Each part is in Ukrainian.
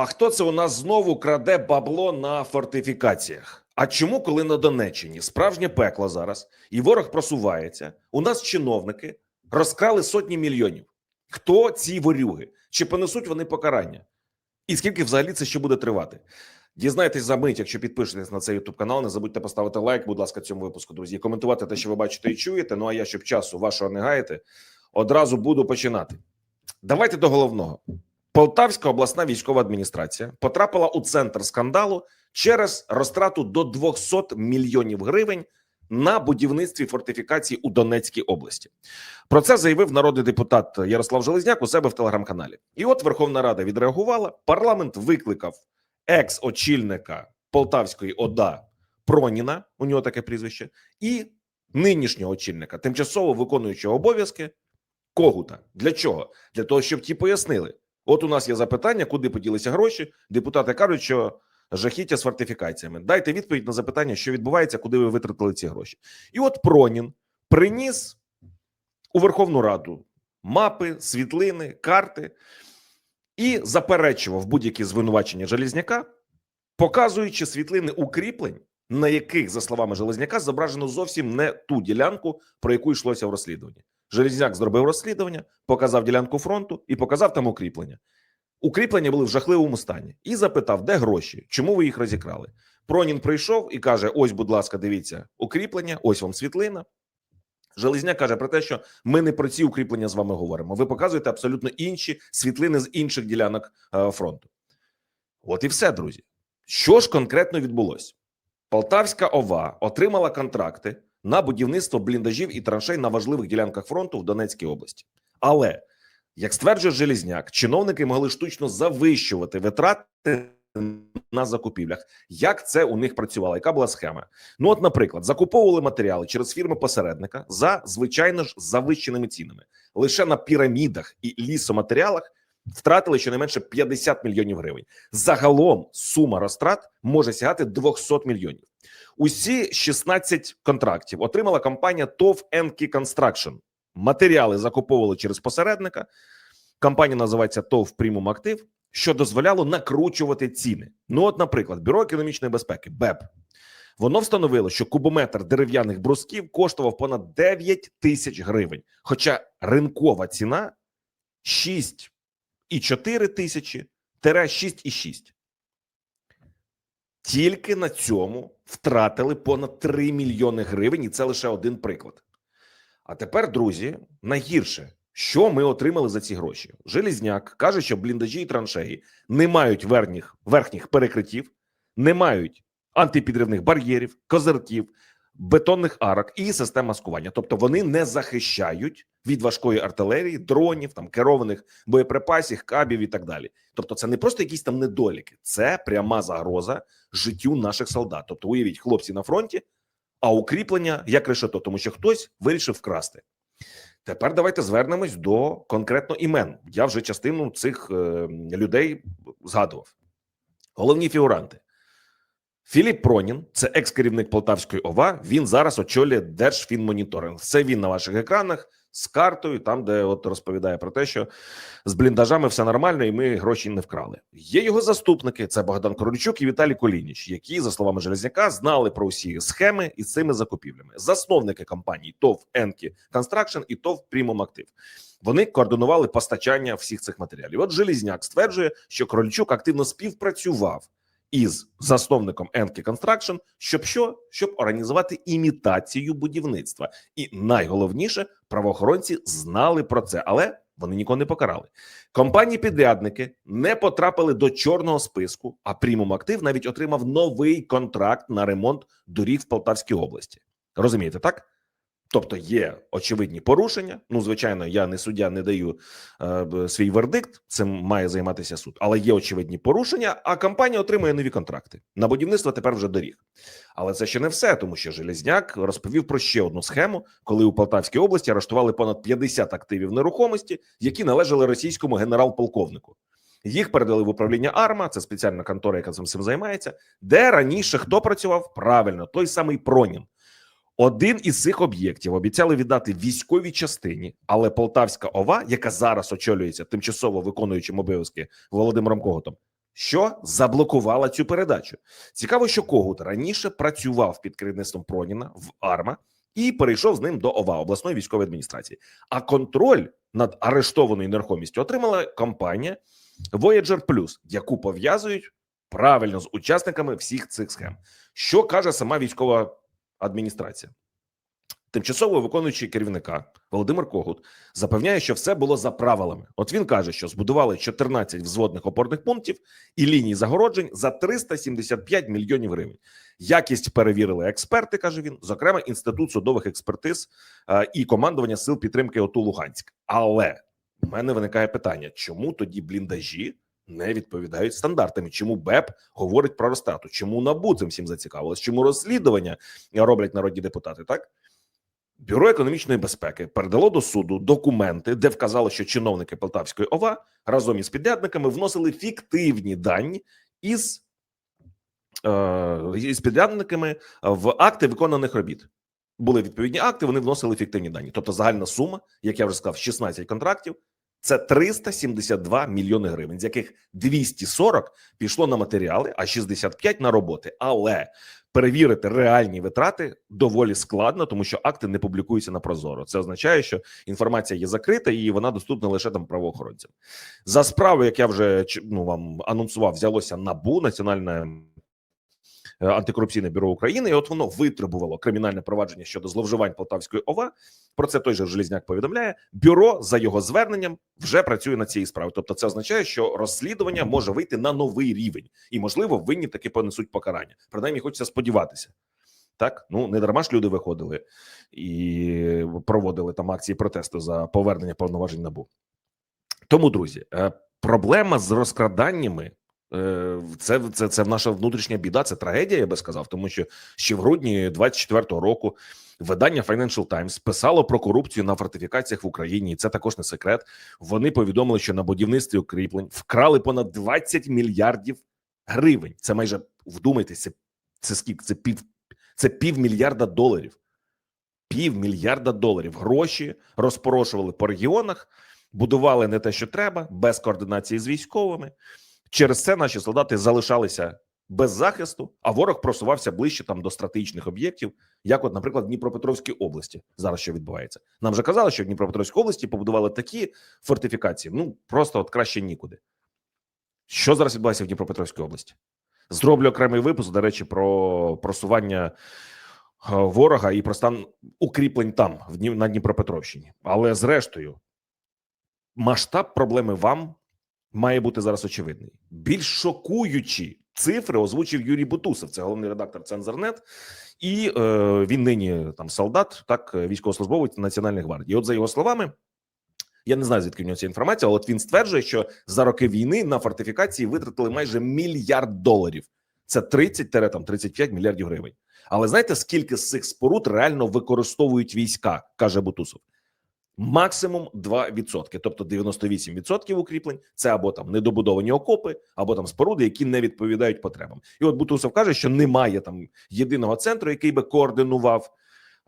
А хто це у нас знову краде бабло на фортифікаціях? А чому, коли на Донеччині справжнє пекло зараз і ворог просувається, у нас чиновники розкрали сотні мільйонів? Хто ці ворюги? Чи понесуть вони покарання? І скільки взагалі це ще буде тривати? Дізнайтесь за мить, якщо підпишетесь на цей YouTube канал. Не забудьте поставити лайк, будь ласка, цьому випуску, друзі. Коментувати те, що ви бачите і чуєте. Ну а я, щоб часу вашого не гаяти, одразу буду починати. Давайте до головного. Полтавська обласна військова адміністрація потрапила у центр скандалу через розтрату до 200 мільйонів гривень на будівництві фортифікацій у Донецькій області. Про це заявив народний депутат Ярослав Железняк у себе в телеграм-каналі. І от Верховна Рада відреагувала. Парламент викликав екс-очільника Полтавської ОДА Проніна, у нього таке прізвище, і нинішнього очільника, тимчасово виконуючого обов'язки Когута. Для чого? Для того, щоб ті пояснили. От у нас є запитання, куди поділися гроші. Депутати кажуть, що жахіття з фортифікаціями. Дайте відповідь на запитання, що відбувається, куди ви витратили ці гроші. І от Пронін приніс у Верховну Раду мапи, світлини, карти і заперечував будь-які звинувачення Желізняка, показуючи світлини укріплень, на яких, за словами Железняка, зображено зовсім не ту ділянку, про яку йшлося в розслідуванні. Железняк зробив розслідування, показав ділянку фронту і показав там укріплення. Укріплення були в жахливому стані і запитав, де гроші, чому ви їх розікрали. Пронін прийшов і каже: Ось, будь ласка, дивіться, укріплення, ось вам світлина. Железняк каже про те, що ми не про ці укріплення з вами говоримо. Ви показуєте абсолютно інші світлини з інших ділянок е, фронту. От і все, друзі. Що ж конкретно відбулося? Полтавська ОВА отримала контракти на будівництво бліндажів і траншей на важливих ділянках фронту в Донецькій області. Але, як стверджує Желізняк, чиновники могли штучно завищувати витрати на закупівлях. Як це у них працювало? Яка була схема? Ну, от, наприклад, закуповували матеріали через фірми посередника за звичайно ж завищеними цінами. Лише на пірамідах і лісоматеріалах втратили щонайменше 50 мільйонів гривень. Загалом сума розтрат може сягати 200 мільйонів. Усі 16 контрактів отримала компанія ТОВ Енкі Construction. Матеріали закуповували через посередника. Компанія називається ТОВ Примум Актив, що дозволяло накручувати ціни. Ну, от, наприклад, бюро економічної безпеки БЕП. Воно встановило, що кубометр дерев'яних брусків коштував понад 9 тисяч гривень, хоча ринкова ціна 6,4 тисячі тире 6,6. Тільки на цьому втратили понад 3 мільйони гривень, і це лише один приклад. А тепер, друзі, найгірше, що ми отримали за ці гроші. Желізняк каже, що бліндажі і траншеї не мають верхніх, верхніх перекриттів, не мають антипідривних бар'єрів, козирків, бетонних арок і систем маскування. Тобто вони не захищають від важкої артилерії, дронів, там керованих боєприпасів, кабів і так далі. Тобто, це не просто якісь там недоліки, це пряма загроза життю наших солдат. Тобто, уявіть, хлопці на фронті, а укріплення як решето, тому що хтось вирішив вкрасти. Тепер давайте звернемось до конкретно імен. Я вже частину цих е, людей згадував. Головні фігуранти. Філіп Пронін, це екс-керівник Полтавської ОВА. Він зараз очолює Держфінмоніторинг. Це він на ваших екранах з картою, там де от розповідає про те, що з бліндажами все нормально, і ми гроші не вкрали. Є його заступники: це Богдан Корольчук і Віталій Колініч, які, за словами Железняка, знали про всі схеми із цими закупівлями. Засновники компаній ТОВ Енкі Констракшн і ТОВ Примум Актив. Вони координували постачання всіх цих матеріалів. От Желізняк стверджує, що Крольчук активно співпрацював із засновником Енкі Construction, щоб що? Щоб організувати імітацію будівництва. І найголовніше, правоохоронці знали про це, але вони нікого не покарали. Компанії-підрядники не потрапили до чорного списку. А Примум Актив навіть отримав новий контракт на ремонт доріг в Полтавській області. Розумієте, так? Тобто є очевидні порушення. Ну, звичайно, я не суддя, не даю е, свій вердикт. Цим має займатися суд, але є очевидні порушення. А компанія отримує нові контракти на будівництво. Тепер вже доріг. Але це ще не все, тому що Железняк розповів про ще одну схему, коли у Полтавській області арештували понад 50 активів нерухомості, які належали російському генерал-полковнику. Їх передали в управління АРМА, це спеціальна контора, яка цим всім займається. Де раніше хто працював? Правильно, той самий Пронін. Один із цих об'єктів обіцяли віддати військовій частині, але Полтавська ОВА, яка зараз очолюється тимчасово виконуючим обов'язки Володимиром Коготом, що заблокувала цю передачу. Цікаво, що Когут раніше працював під керівництвом Проніна в Арма і перейшов з ним до ОВА обласної військової адміністрації. А контроль над арештованою нерухомістю отримала компанія Voyager Plus, яку пов'язують правильно з учасниками всіх цих схем. Що каже сама військова адміністрація? Тимчасово виконуючий керівника Володимир Когут запевняє, що все було за правилами. От він каже, що збудували 14 взводних опорних пунктів і ліній загороджень за 375 мільйонів гривень. Якість перевірили експерти, каже він, зокрема інститут судових експертиз е, і командування сил підтримки ОТУ Луганськ. Але у мене виникає питання: чому тоді бліндажі не відповідають стандартам? Чому БЕП говорить про розтрату? Чому НАБУ цим всім зацікавилось? Чому розслідування роблять народні депутати? Так бюро економічної безпеки передало до суду документи, де вказало, що чиновники Полтавської ОВА разом із підрядниками вносили фіктивні дані із, е, із підрядниками в акти виконаних робіт. Були відповідні акти, вони вносили фіктивні дані. Тобто загальна сума, як я вже сказав, 16 контрактів. Це 372 мільйони гривень, з яких 240 пішло на матеріали, а 65 на роботи. Але перевірити реальні витрати доволі складно, тому що акти не публікуються на Прозоро. Це означає, що інформація є закрита і вона доступна лише там правоохоронцям. За справу, як я вже ну вам анонсував, взялося набу національне. Е, Антикорупційне бюро України, і от воно витребувало кримінальне провадження щодо зловживань Полтавської ОВА. Про це той же Желізняк повідомляє. Бюро за його зверненням вже працює над цією справою. Тобто, це означає, що розслідування може вийти на новий рівень, і можливо, винні таки понесуть покарання. Принаймні, хочеться сподіватися. Так, ну не дарма ж люди виходили і проводили там акції протесту за повернення повноважень набу. Тому, друзі, е, проблема з розкраданнями. Е, Це, це, це наша внутрішня біда, це трагедія, я би сказав, тому що ще в грудні 24-го року видання Financial Times писало про корупцію на фортифікаціях в Україні. І це також не секрет. Вони повідомили, що на будівництві укріплень вкрали понад 20 мільярдів гривень. Це майже вдумайтесь, це, це скільки? Це пів це півмільярда доларів. Півмільярда доларів. Гроші розпорошували по регіонах, будували не те, що треба, без координації з військовими. Через це наші солдати залишалися без захисту, а ворог просувався ближче там до стратегічних об'єктів, як, от, наприклад, в Дніпропетровській області. Зараз що відбувається? Нам вже казали, що в Дніпропетровській області побудували такі фортифікації. Ну просто от краще нікуди. Що зараз відбувається в Дніпропетровській області? Зроблю окремий випуск, до речі, про просування е, ворога і про стан укріплень там, на Дніпропетровщині. Але зрештою, масштаб проблеми вам має бути зараз очевидний. Більш шокуючі цифри озвучив Юрій Бутусов, це головний редактор Цензорнет, і е, він нині там солдат, так військовослужбовець Національної гвардії. От за його словами. Я не знаю, звідки в нього ця інформація, але от він стверджує, що за роки війни на фортифікації витратили майже мільярд доларів. Це 30-35 мільярдів гривень. Але знаєте, скільки з цих споруд реально використовують війська, каже Бутусов? Максимум 2%. Тобто 98% укріплень це або там недобудовані окопи, або там споруди, які не відповідають потребам. І от Бутусов каже, що немає там єдиного центру, який би координував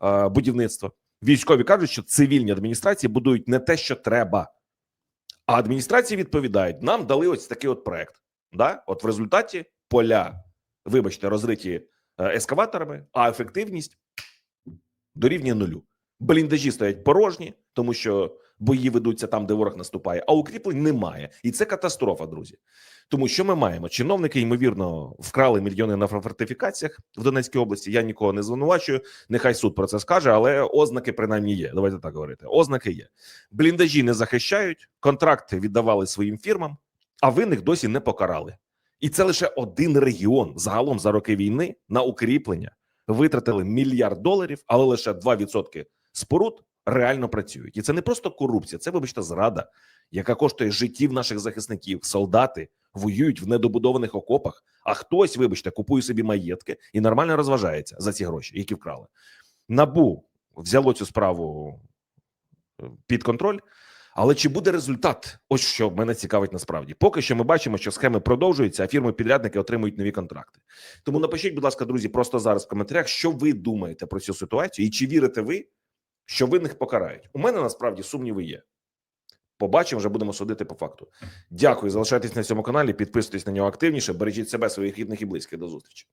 е, будівництво. Військові кажуть, що цивільні адміністрації будують не те, що треба. А адміністрації відповідають: нам дали ось такий от проект. Да? От в результаті поля, вибачте, розриті е, ескаваторами, а ефективність дорівнює нулю. Бліндажі стоять порожні, тому що бої ведуться там, де ворог наступає, а укріплень немає. І це катастрофа, друзі. Тому що ми маємо? Чиновники, ймовірно, вкрали мільйони на фортифікаціях в Донецькій області. Я нікого не звинувачую. Нехай суд про це скаже, але ознаки принаймні є. Давайте так говорити. Ознаки є. Бліндажі не захищають, контракти віддавали своїм фірмам, а винних досі не покарали. І це лише один регіон загалом за роки війни на укріплення витратили мільярд доларів, але лише 2% споруд реально працюють. І це не просто корупція, це, вибачте, зрада, яка коштує життів наших захисників. Солдати воюють в недобудованих окопах, а хтось, вибачте, купує собі маєтки і нормально розважається за ці гроші, які вкрали. Набу взяло цю справу е, під контроль. Але чи буде результат? Ось що мене цікавить насправді. Поки що ми бачимо, що схеми продовжуються, а фірми-підрядники отримують нові контракти. Тому напишіть, будь ласка, друзі, просто зараз в коментарях, що ви думаєте про цю ситуацію, і чи вірите ви, що винних покарають? У мене насправді сумніви є. Побачимо, вже будемо судити по факту. Дякую. Залишайтесь на цьому каналі, підписуйтесь на нього активніше. Бережіть себе, своїх рідних і близьких. До зустрічі.